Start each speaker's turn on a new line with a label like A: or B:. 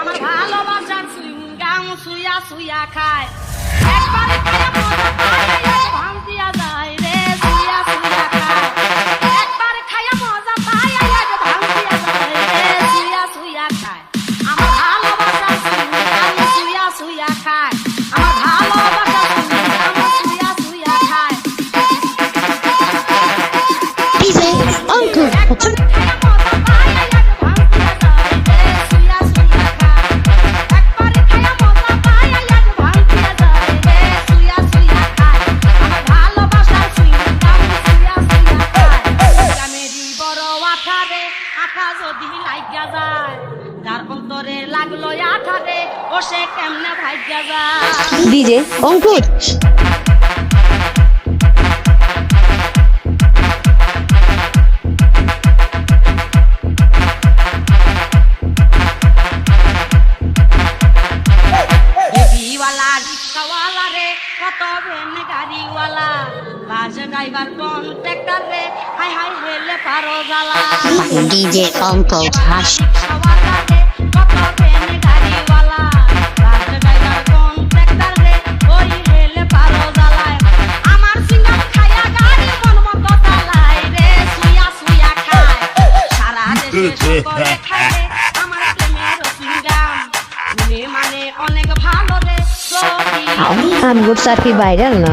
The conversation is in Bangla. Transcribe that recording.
A: আমার ভালোবাসার সুইংগাম সুয়া সুয়া খায় একবার যার অন্তরে লাগল আঠারে ও সে কেমনে ভাগ্যা যায়
B: DJ Uncle.
A: কত ভেন গাড়িওয়ালা। বাস ড্রাইভার কন্ট্রাক্টর রে হাই হাই হেলে পারো জ্বালা।
B: DJ Uncle Hush.
A: রিক্সাওয়ালা রে কত ভেন গাড়িওয়ালা। বাস ড্রাইভার কন্ট্রাক্টর রে ওই হেলে পারো জ্বালায় আমার সিঙ্গাম খায়া গাড়ি মন মতো চালায় রে সুয়া সুয়া খায়। সারা দেশে সকলে খায় আমার প্রেমের সিঙ্গাম মানে অনেক ভালো রে সবই
B: I'm good, Safi Viral na.